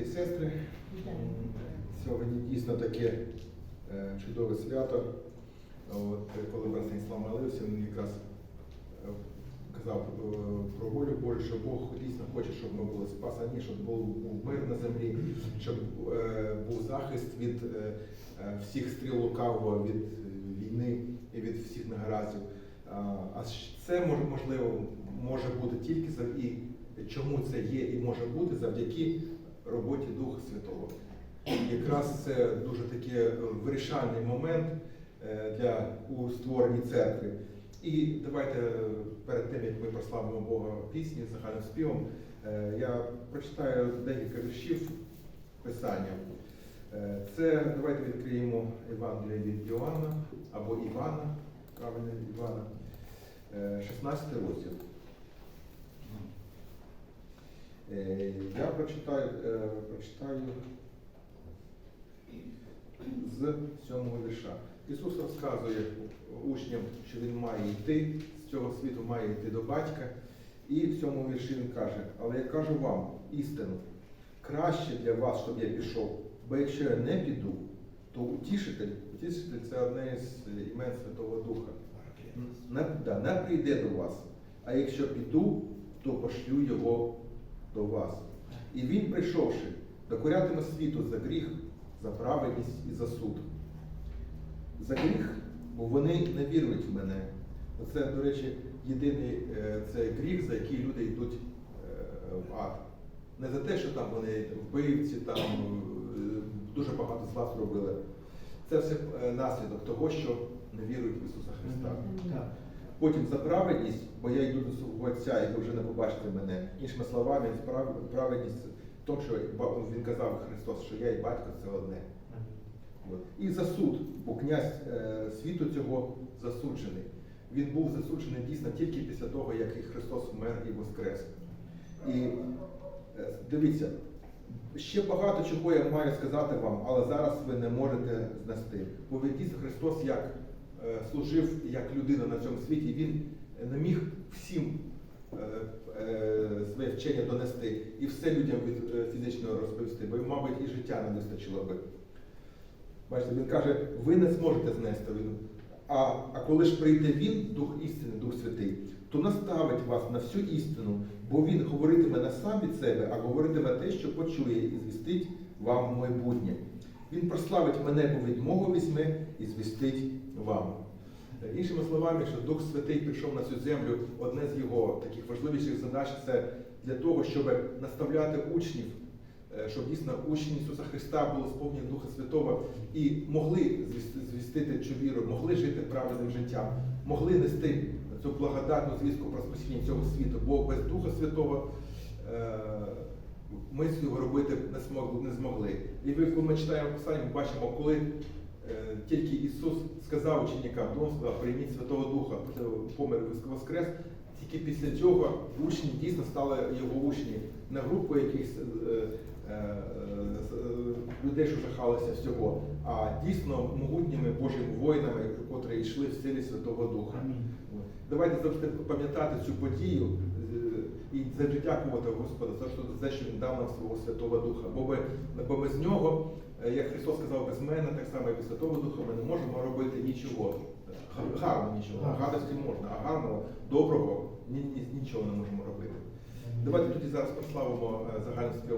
брати і сестри. Сьогодні дійсно таке е, чудове свято. От, коли брат Станіслав молився, він якраз е, казав е, про волю Божу, що Бог дійсно хоче, щоб ми були спасані, щоб був, мир на землі, щоб був захист від всіх стріл лукавого, від війни і від всіх негараздів. А це може, можливо може бути тільки і чому це є і може бути завдяки роботі Духа Святого. Якраз це дуже такий е, вирішальний момент е, для у створенні церкви. І давайте е, перед тим, як ми прославимо Бога пісні загальним співом, я прочитаю декілька віршів Писання. Це давайте відкриємо Євангеліє від Йоанна або Івана, правильно Івана, е, 16 розділ. Е, Я прочитаю, е, прочитаю з сьомого вірша. Ісус розказує учням, що Він має йти з цього світу, має йти до батька. І в цьому вірші він каже, але я кажу вам істину, краще для вас, щоб я пішов, бо якщо я не піду, то утішитель, утішитель це одне з імен Святого Духа. Не, да, не прийде до вас. А якщо піду, то пошлю його до вас. І він, прийшовши, докорятиме світу за гріх, за праведність і за суд. За гріх, бо вони не вірують в мене. Це, до речі, єдиний е, це гріх, за який люди йдуть е, в ад. Не за те, що там вони вбивці, там е, дуже багато зла зробили. Це все наслідок того, що не вірують в Ісуса Христа. Потім за праведність, бо я йду до свого Отця, і ви вже не побачите мене. Іншими словами, праведність в тому, що він казав Христос, що я і батько це одне. І за суд, бо князь е, світу цього засуджений. Він був засуджений дійсно тільки після того, як і Христос вмер і воскрес. І е, дивіться, ще багато чого я маю сказати вам, але зараз ви не можете знести. Бо він Христос як служив як людина на цьому світі, він не міг всім е, е, своє вчення донести і все людям е, розповісти, бо, мабуть, і життя не вистачило би. Бачите, він каже, ви не зможете знести. Він, а, а коли ж прийде він, Дух істини, Дух Святий, то наставить вас на всю істину, бо він говоритиме не сам від себе, а говоритиме те, що почує, і звістить вам майбутнє. Він прославить мене, бо від мого візьме і звістить вам. Е, Іншими словами, що Дух Святий прийшов на цю землю, одне з його таких важливіших задач це для того, щоб наставляти учнів, е, щоб дійсно учні Ісуса Христа були сповнені Духа Святого і могли звістити цю віру, могли жити правильним життям, могли нести цю благодатну звістку про спасіння цього світу, бо без Духа Святого е, ми цього робити не змогли. Не змогли. І ви, коли ми читаємо Писання, ми бачимо, коли е, тільки Ісус сказав ученикам, то Він сказав, прийміть Святого Духа, помер воскрес. Тільки після цього учні дійсно стали його учні, не групу якихось е, е, е, людей, що жахалися всього, а дійсно могутніми Божими воїнами, котрі йшли в силі Святого Духа. Амінь. Давайте завжди пам'ятати цю подію е, і завжди дякувати Господу за що за що він дав нам свого Святого Духа. Бо ми, бо без нього, е, як Христос сказав, без мене, так само і без Святого Духа ми не можемо робити нічого. Га- Гарно нічого. Гадості можна, а гарного, доброго ні, ні- нічого не можемо робити. Давайте тоді зараз прославимо загальну загальний спів.